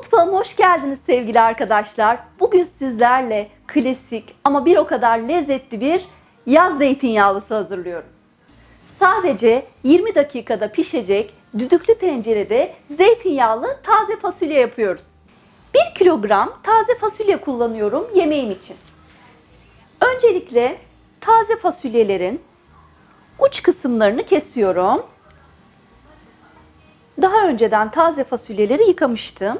Mutfağıma hoş geldiniz sevgili arkadaşlar. Bugün sizlerle klasik ama bir o kadar lezzetli bir yaz zeytinyağlısı hazırlıyorum. Sadece 20 dakikada pişecek düdüklü tencerede zeytinyağlı taze fasulye yapıyoruz. 1 kilogram taze fasulye kullanıyorum yemeğim için. Öncelikle taze fasulyelerin uç kısımlarını kesiyorum. Daha önceden taze fasulyeleri yıkamıştım.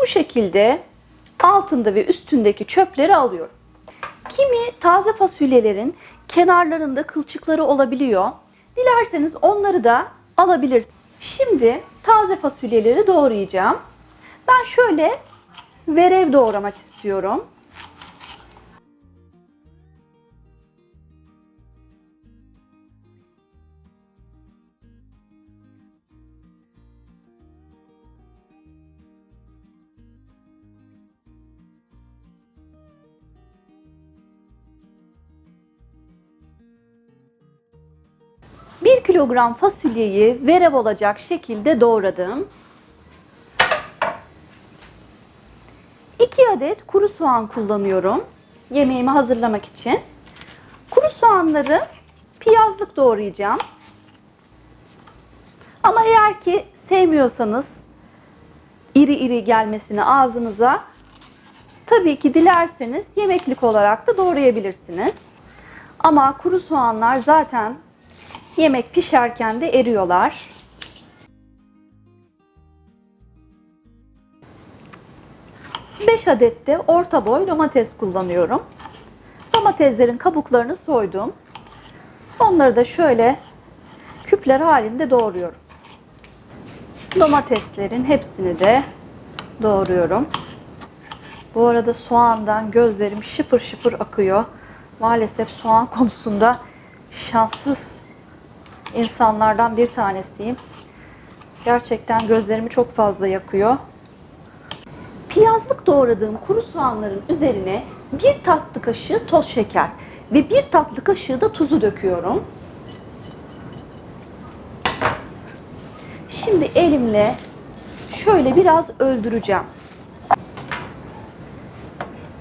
Bu şekilde altında ve üstündeki çöpleri alıyorum. Kimi taze fasulyelerin kenarlarında kılçıkları olabiliyor. Dilerseniz onları da alabilirsiniz. Şimdi taze fasulyeleri doğrayacağım. Ben şöyle verev doğramak istiyorum. Kilogram fasulyeyi verev olacak şekilde doğradım. 2 adet kuru soğan kullanıyorum yemeğimi hazırlamak için. Kuru soğanları piyazlık doğrayacağım. Ama eğer ki sevmiyorsanız iri iri gelmesini ağzınıza tabii ki dilerseniz yemeklik olarak da doğrayabilirsiniz. Ama kuru soğanlar zaten yemek pişerken de eriyorlar. Beş adet de orta boy domates kullanıyorum. Domateslerin kabuklarını soydum. Onları da şöyle küpler halinde doğruyorum. Domateslerin hepsini de doğruyorum. Bu arada soğandan gözlerim şıpır şıpır akıyor. Maalesef soğan konusunda şanssız insanlardan bir tanesiyim. Gerçekten gözlerimi çok fazla yakıyor. Piyazlık doğradığım kuru soğanların üzerine bir tatlı kaşığı toz şeker ve bir tatlı kaşığı da tuzu döküyorum. Şimdi elimle şöyle biraz öldüreceğim.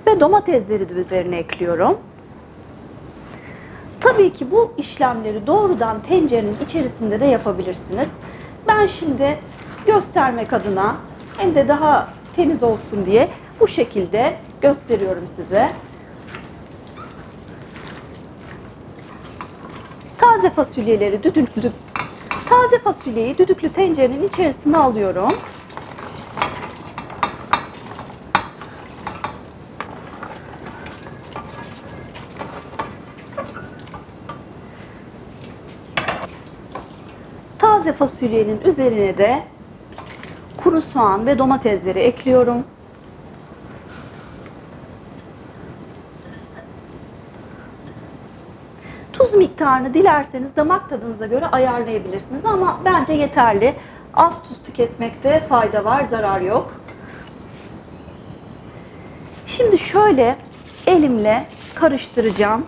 Ve domatesleri de üzerine ekliyorum. Tabii ki bu işlemleri doğrudan tencerenin içerisinde de yapabilirsiniz. Ben şimdi göstermek adına hem de daha temiz olsun diye bu şekilde gösteriyorum size. Taze fasulyeleri düdüklü taze fasulyeyi düdüklü tencerenin içerisine alıyorum. Taze fasulyenin üzerine de kuru soğan ve domatesleri ekliyorum. Tuz miktarını dilerseniz damak tadınıza göre ayarlayabilirsiniz ama bence yeterli. Az tuz tüketmekte fayda var, zarar yok. Şimdi şöyle elimle karıştıracağım.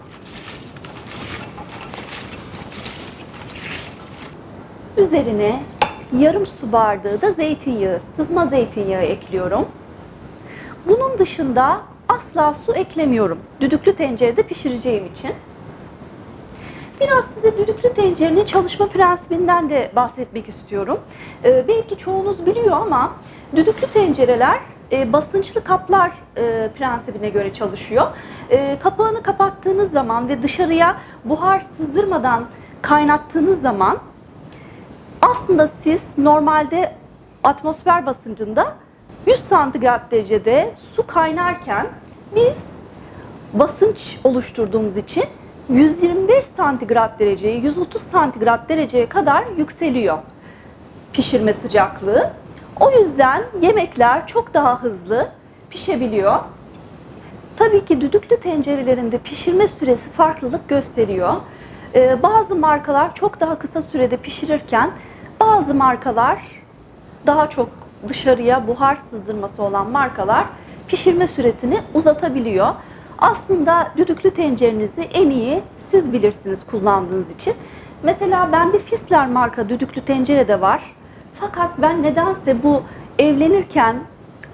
Üzerine yarım su bardağı da zeytinyağı, sızma zeytinyağı ekliyorum. Bunun dışında asla su eklemiyorum. Düdüklü tencerede pişireceğim için. Biraz size düdüklü tencerenin çalışma prensibinden de bahsetmek istiyorum. Ee, belki çoğunuz biliyor ama düdüklü tencereler e, basınçlı kaplar e, prensibine göre çalışıyor. E, kapağını kapattığınız zaman ve dışarıya buhar sızdırmadan kaynattığınız zaman aslında siz normalde atmosfer basıncında 100 santigrat derecede su kaynarken biz basınç oluşturduğumuz için 125 santigrat dereceye, 130 santigrat dereceye kadar yükseliyor pişirme sıcaklığı. O yüzden yemekler çok daha hızlı pişebiliyor. Tabii ki düdüklü tencerelerinde pişirme süresi farklılık gösteriyor. Ee, bazı markalar çok daha kısa sürede pişirirken bazı markalar daha çok dışarıya buhar sızdırması olan markalar pişirme süresini uzatabiliyor. Aslında düdüklü tencerenizi en iyi siz bilirsiniz kullandığınız için. Mesela bende Fisler marka düdüklü tencere de var. Fakat ben nedense bu evlenirken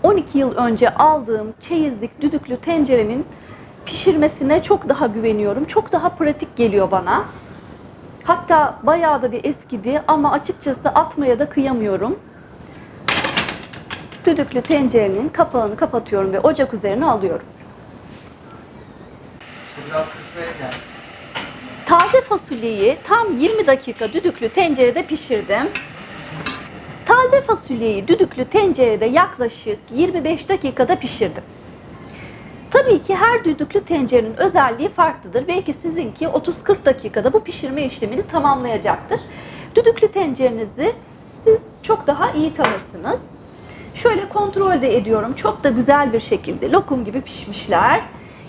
12 yıl önce aldığım çeyizlik düdüklü tenceremin pişirmesine çok daha güveniyorum. Çok daha pratik geliyor bana. Hatta bayağı da bir eskidi ama açıkçası atmaya da kıyamıyorum. Düdüklü tencerenin kapağını kapatıyorum ve ocak üzerine alıyorum. Biraz yani. Taze fasulyeyi tam 20 dakika düdüklü tencerede pişirdim. Taze fasulyeyi düdüklü tencerede yaklaşık 25 dakikada pişirdim. Tabii ki her düdüklü tencerenin özelliği farklıdır. Belki sizinki 30-40 dakikada bu pişirme işlemini tamamlayacaktır. Düdüklü tencerenizi siz çok daha iyi tanırsınız. Şöyle kontrol de ediyorum. Çok da güzel bir şekilde lokum gibi pişmişler.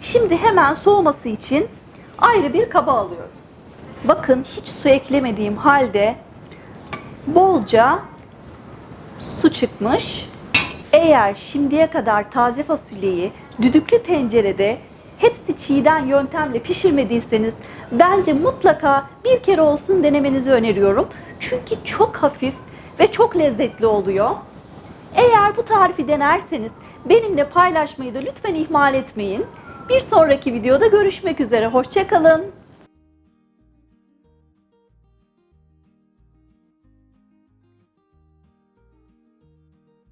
Şimdi hemen soğuması için ayrı bir kaba alıyorum. Bakın hiç su eklemediğim halde bolca su çıkmış. Eğer şimdiye kadar taze fasulyeyi düdüklü tencerede hepsi çiğden yöntemle pişirmediyseniz bence mutlaka bir kere olsun denemenizi öneriyorum. Çünkü çok hafif ve çok lezzetli oluyor. Eğer bu tarifi denerseniz benimle paylaşmayı da lütfen ihmal etmeyin. Bir sonraki videoda görüşmek üzere. Hoşçakalın.